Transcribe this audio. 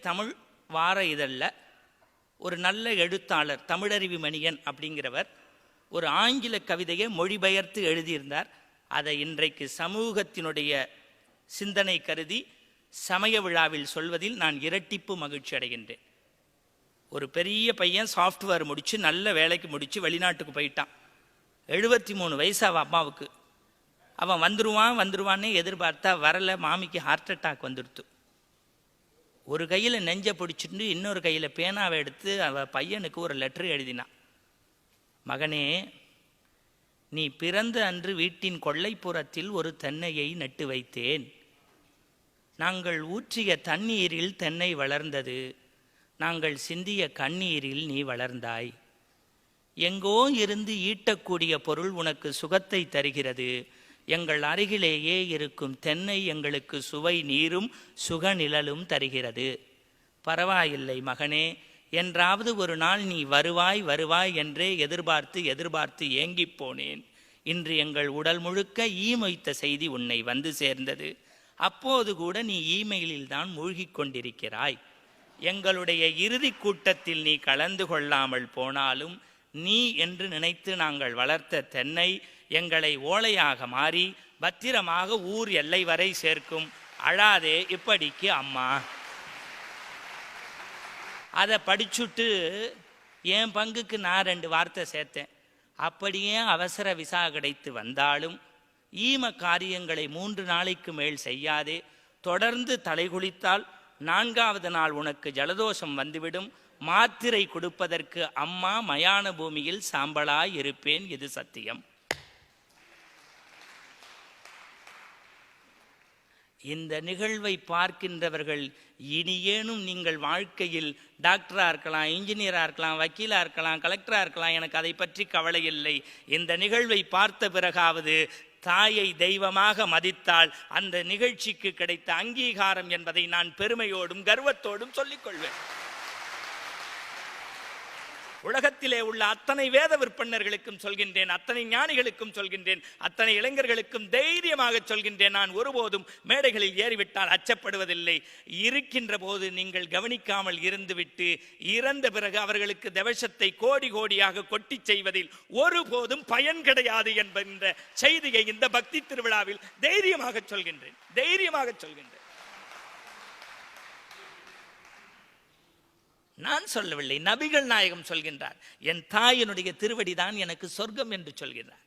தமிழ் வார இதழில் ஒரு நல்ல எழுத்தாளர் தமிழறிவி மணியன் அப்படிங்கிறவர் ஒரு ஆங்கில கவிதையை மொழிபெயர்த்து எழுதியிருந்தார். அதை இன்றைக்கு சமூகத்தினுடைய சிந்தனை கருதி சமய விழாவில் சொல்வதில் நான் இரட்டிப்பு மகிழ்ச்சி அடைகின்றேன். ஒரு பெரிய பையன் சாஃப்ட்வேர் முடித்து நல்ல வேலைக்கு முடித்து வெளிநாட்டுக்கு போயிட்டான். எழுபத்தி மூணு வயசு அவன் அம்மாவுக்கு. அவன் வந்துருவான் வந்துடுவான்னு எதிர்பார்த்தா வரல மாமிக்கு ஹார்ட் அட்டாக் வந்துடுத்து. ஒரு கையில் நெஞ்சை பிடிச்சிட்டு இன்னொரு கையில் பேனாவை எடுத்து அவள் பையனுக்கு ஒரு லெட்டர் எழுதினான் மகனே நீ பிறந்த அன்று வீட்டின் கொள்ளைப்புறத்தில் ஒரு தென்னையை நட்டு வைத்தேன். நாங்கள் ஊற்றிய தண்ணீரில் தென்னை வளர்ந்தது. நாங்கள் சிந்திய கண்ணீரில் நீ வளர்ந்தாய். எங்கோ இருந்து ஈட்டக்கூடிய பொருள் உனக்கு சுகத்தை தருகிறது. எங்கள் அருகிலேயே இருக்கும் தென்னை எங்களுக்கு சுவை நீரும் சுகநிழலும் தருகிறது. பரவாயில்லை மகனே என்றாவது ஒரு நாள் நீ வருவாய் வருவாய் என்றே எதிர்பார்த்து எதிர்பார்த்து ஏங்கிப் போனேன். இன்று எங்கள் உடல் முழுக்க ஈமொய்த்த செய்தி உன்னை வந்து சேர்ந்தது. அப்போது கூட நீ இமெயிலில் தான் மூழ்கிக் கொண்டிருக்கிறாய். எங்களுடைய இறுதி கூட்டத்தில் நீ கலந்து கொள்ளாமல் போனாலும் நீ என்று நினைத்து நாங்கள் வளர்த்த தென்னை எங்களை ஓலையாக மாறி பத்திரமாக ஊர் எல்லை வரை சேர்க்கும். அழாதே இப்படிக்கு அம்மா. அதை படிச்சுட்டு என் பங்குக்கு நான் ரெண்டு வார்த்தை சேர்த்தேன். அப்படியே அவசர விசா கிடைத்து வந்தாலும் ஈம காரியங்களை மூன்று நாளைக்கு மேல் செய்யாதே. தொடர்ந்து தலைகுளித்தால் நான்காவது நாள் உனக்கு ஜலதோஷம் வந்துவிடும். மாத்திரை கொடுப்பதற்கு அம்மா மயான பூமியில் சாம்பலாய் இருப்பேன் இது சத்தியம். இந்த நிகழ்வை பார்க்கின்றவர்கள் இனியேனும் நீங்கள் வாழ்க்கையில் டாக்டராக இருக்கலாம் இன்ஜினியராக இருக்கலாம் வக்கீலாக இருக்கலாம் கலெக்டராக இருக்கலாம் எனக்கு அதை பற்றி கவலை இல்லை. இந்த நிகழ்வை பார்த்த பிறகாவது தாயை தெய்வமாக மதித்தால் அந்த நிகழ்ச்சிக்கு கிடைத்த அங்கீகாரம் என்பதை நான் பெருமையோடும் கர்வத்தோடும் சொல்லிக்கொள்வேன். உலகத்திலே உள்ள அத்தனை வேத விற்பனர்களுக்கும் சொல்கின்றேன் அத்தனை ஞானிகளுக்கும் சொல்கின்றேன் அத்தனை இளைஞர்களுக்கும் தைரியமாக சொல்கின்றேன். நான் ஒருபோதும் மேடைகளில் ஏறிவிட்டால் அச்சப்படுவதில்லை. இருக்கின்ற போது நீங்கள் கவனிக்காமல் இருந்துவிட்டு இறந்த பிறகு அவர்களுக்கு தவசத்தை கோடி கோடியாக கொட்டி செய்வதில் ஒருபோதும் பயன் கிடையாது என்கின்ற செய்தியை இந்த பக்தி திருவிழாவில் தைரியமாக சொல்கின்றேன். தைரியமாக சொல்கின்றேன். நான் சொல்லவில்லை நபிகள் நாயகம் சொல்கின்றார் என் தாயினுடைய திருவடி தான் எனக்கு சொர்க்கம் என்று சொல்கிறார்